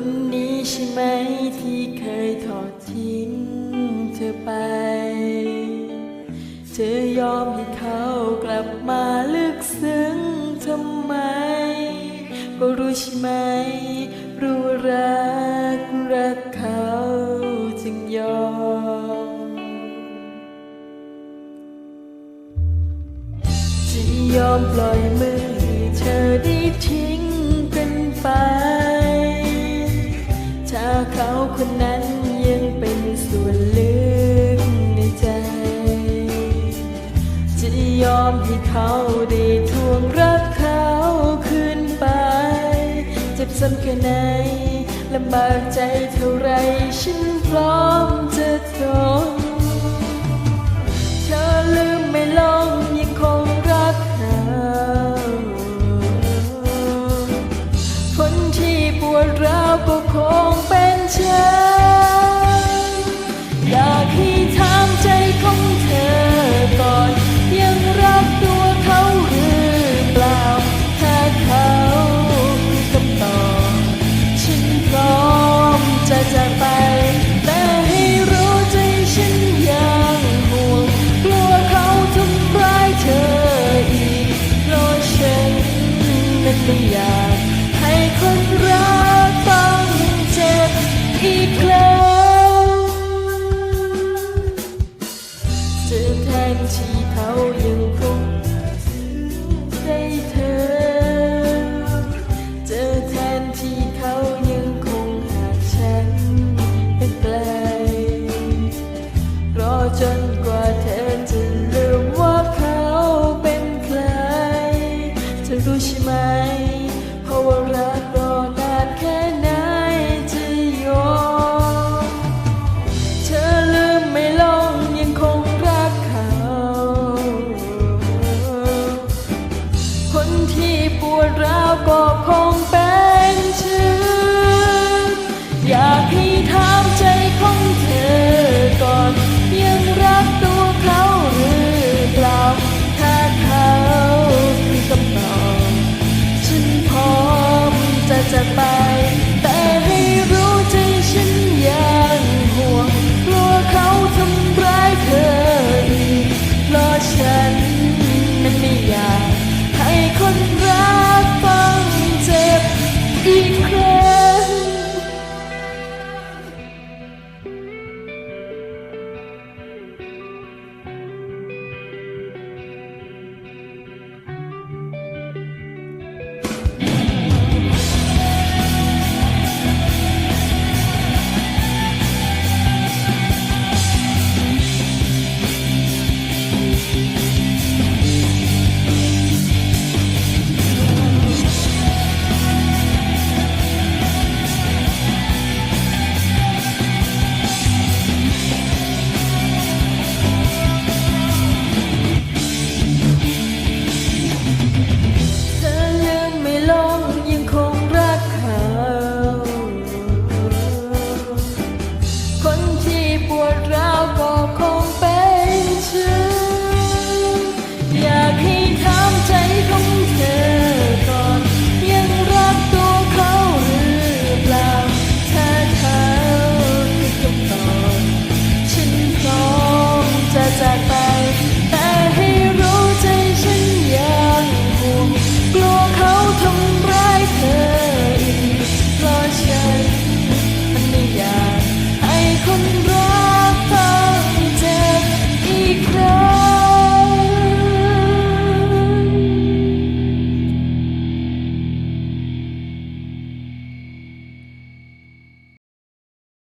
คนนี้ใช่ไหมที่เคยทอดทิ้งเธอไป เธอยอมให้เขากลับมาลึกซึ้งทำไมก็รู้ใช่ไหม รู้รักรักเขาจึงยอม จะยอมปล่อยมือเธอได้ทิ้ง ยอมให้เขาได้ทวงรักเขาขึ้นไป เจ็บซ้ำแค่ไหนลำบากใจเท่าไรฉันพร้อมจะทน separate